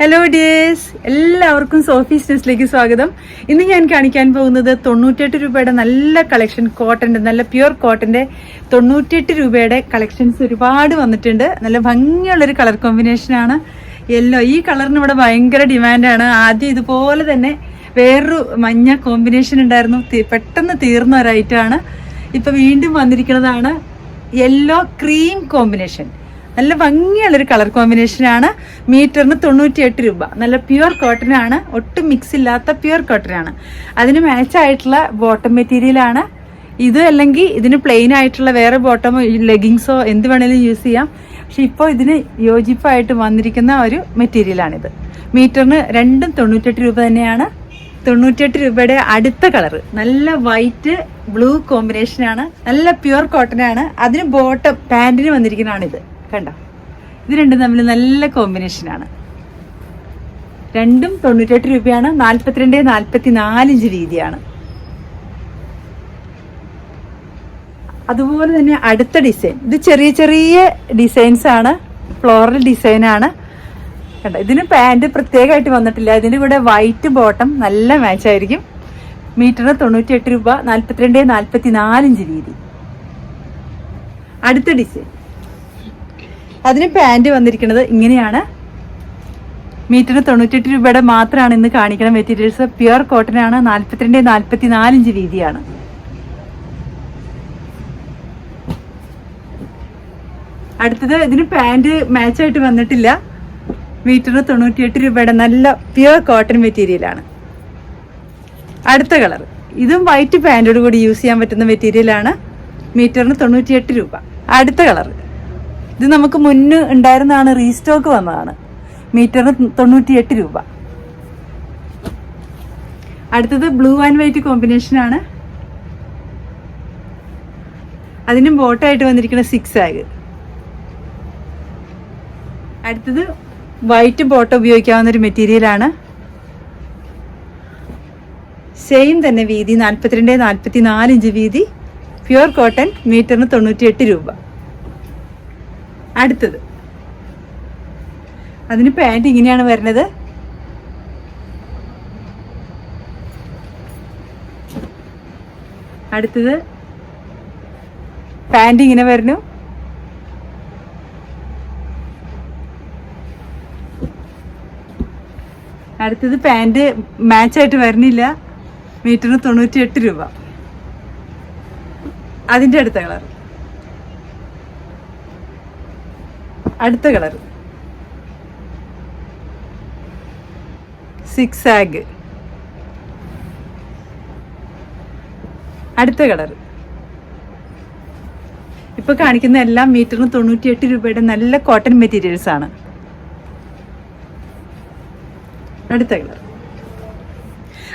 Hello dears എല്ലാവർക്കും Sophie's ന്യൂസിലേക്ക് സ്വാഗതം. ഇന്ന് ഞാൻ കാണിക്കാൻ പോകുന്നത് തൊണ്ണൂറ്റെട്ട് രൂപയുടെ നല്ല കളക്ഷൻ കോട്ടന്റെ നല്ല പ്യുർ കോട്ടന്റെ തൊണ്ണൂറ്റെട്ട് രൂപയുടെ കളക്ഷൻസ് ഒരുപാട് വന്നിട്ടുണ്ട്. നല്ല ഭംഗിയുള്ളൊരു കളർ കോമ്പിനേഷനാണ് യെല്ലോ ഈ കളറിന് ഇവിടെ ഭയങ്കര ഡിമാൻഡാണ് ആദ്യം ഇതുപോലെ തന്നെ വേറൊരു മഞ്ഞ കോമ്പിനേഷൻ ഉണ്ടായിരുന്നു. പെട്ടെന്ന് തീർന്ന ഒരു ഐറ്റമാണ് ഇപ്പം വീണ്ടും വന്നിരിക്കുന്നതാണ് യെല്ലോ ക്രീം കോമ്പിനേഷൻ നല്ല ഭംഗിയുള്ളൊരു കളർ കോമ്പിനേഷനാണ്. മീറ്ററിന് തൊണ്ണൂറ്റിയെട്ട് രൂപ. നല്ല പ്യുവർ കോട്ടനാണ്. ഒട്ടും മിക്സ് ഇല്ലാത്ത പ്യുവർ കോട്ടനാണ്. അതിന് മാച്ച് ആയിട്ടുള്ള ബോട്ടം മെറ്റീരിയലാണ് ഇത് അല്ലെങ്കിൽ ഇതിന് പ്ലെയിൻ ആയിട്ടുള്ള വേറെ ബോട്ടമോ ലെഗിങ്സോ എന്ത് വേണേലും യൂസ് ചെയ്യാം. പക്ഷെ ഇപ്പോൾ ഇതിന് യോജിപ്പായിട്ട് വന്നിരിക്കുന്ന ഒരു മെറ്റീരിയലാണിത് മീറ്ററിന് രണ്ടും തൊണ്ണൂറ്റെട്ട് രൂപ തന്നെയാണ്. തൊണ്ണൂറ്റെട്ട് രൂപയുടെ അടുത്ത കളർ. നല്ല വൈറ്റ് ബ്ലൂ കോമ്പിനേഷനാണ് നല്ല പ്യുവർ കോട്ടനാണ്. അതിന് ബോട്ടം പാന്റിന് വന്നിരിക്കുന്നതാണിത്. കണ്ടോ? ഇത് രണ്ടും തമ്മിൽ നല്ല കോമ്പിനേഷൻ ആണ്. രണ്ടും തൊണ്ണൂറ്റെട്ട് രൂപയാണ് നാൽപ്പത്തിരണ്ട് നാൽപ്പത്തി നാലിഞ്ച് രീതിയാണ്. അതുപോലെ തന്നെ അടുത്ത ഡിസൈൻ ഇത് ചെറിയ ചെറിയ ഡിസൈൻസ് ആണ് ഫ്ലോറൽ ഡിസൈൻ ആണ്. കണ്ടോ? ഇതിന് പാന്റ് പ്രത്യേകമായിട്ട് വന്നിട്ടില്ല. ഇതിന്റെ കൂടെ വൈറ്റ് ബോട്ടം നല്ല മാച്ച് ആയിരിക്കും. മീറ്ററിന് തൊണ്ണൂറ്റി എട്ട് രൂപ നാൽപ്പത്തിരണ്ട് നാൽപ്പത്തി നാലിഞ്ച് രീതി. അടുത്ത ഡിസൈൻ അതിന് പാന്റ് വന്നിരിക്കുന്നത് ഇങ്ങനെയാണ്. മീറ്ററിന് തൊണ്ണൂറ്റെട്ട് രൂപയുടെ മാത്രമാണ് ഇന്ന് കാണിക്കണം മെറ്റീരിയൽസ് പ്യുർ കോട്ടൺ ആണ് നാൽപ്പത്തിരണ്ട് നാൽപ്പത്തി നാലിഞ്ച് വീതിയാണ്. അടുത്തത് ഇതിന് പാന്റ് മാച്ചായിട്ട് വന്നിട്ടില്ല. മീറ്ററിന് തൊണ്ണൂറ്റിയെട്ട് രൂപയുടെ നല്ല പ്യുർ കോട്ടൺ മെറ്റീരിയലാണ് അടുത്ത കളർ. ഇതും വൈറ്റ് പാന്റോട് കൂടി യൂസ് ചെയ്യാൻ പറ്റുന്ന മെറ്റീരിയലാണ് മീറ്ററിന് തൊണ്ണൂറ്റിയെട്ട് രൂപ. അടുത്ത കളർ. ഇത് നമുക്ക് മുന്നേ ഉണ്ടായിരുന്നതാണ് റീസ്റ്റോക്ക് വന്നതാണ്. മീറ്ററിന് തൊണ്ണൂറ്റിയെട്ട് രൂപ. അടുത്തത് ബ്ലൂ ആൻഡ് വൈറ്റ് കോമ്പിനേഷൻ ആണ്. അതിനും ബോട്ടായിട്ട് വന്നിരിക്കുന്ന സിക്സ് ആഗ് അടുത്തത് വൈറ്റ് ബോട്ട് ഉപയോഗിക്കാവുന്ന ഒരു മെറ്റീരിയലാണ് സെയിം തന്നെ വീതി നാൽപ്പത്തിരണ്ട് നാൽപ്പത്തി നാല് ഇഞ്ച് വീതി പ്യുവർ കോട്ടൺ മീറ്ററിന് തൊണ്ണൂറ്റിയെട്ട് രൂപ. അടുത്തത്. അതിന് പാന്റ് ഇങ്ങനെയാണ് വരുന്നത് അടുത്തത്. പാന്റ് ഇങ്ങനെ വരുന്നു അടുത്തത് പാന്റ് മാച്ചായിട്ട് വരുന്നില്ല മീറ്ററിന് തൊണ്ണൂറ്റി എട്ട് രൂപ. അതിന്റെ അടുത്ത കളർ അടുത്ത കളർ. സിക്സ് ആഗ് അടുത്ത കളർ. ഇപ്പൊ കാണിക്കുന്ന എല്ലാം മീറ്ററിന് തൊണ്ണൂറ്റിയെട്ട് രൂപയുടെ നല്ല കോട്ടൺ മെറ്റീരിയൽസ് ആണ്. അടുത്ത കളർ.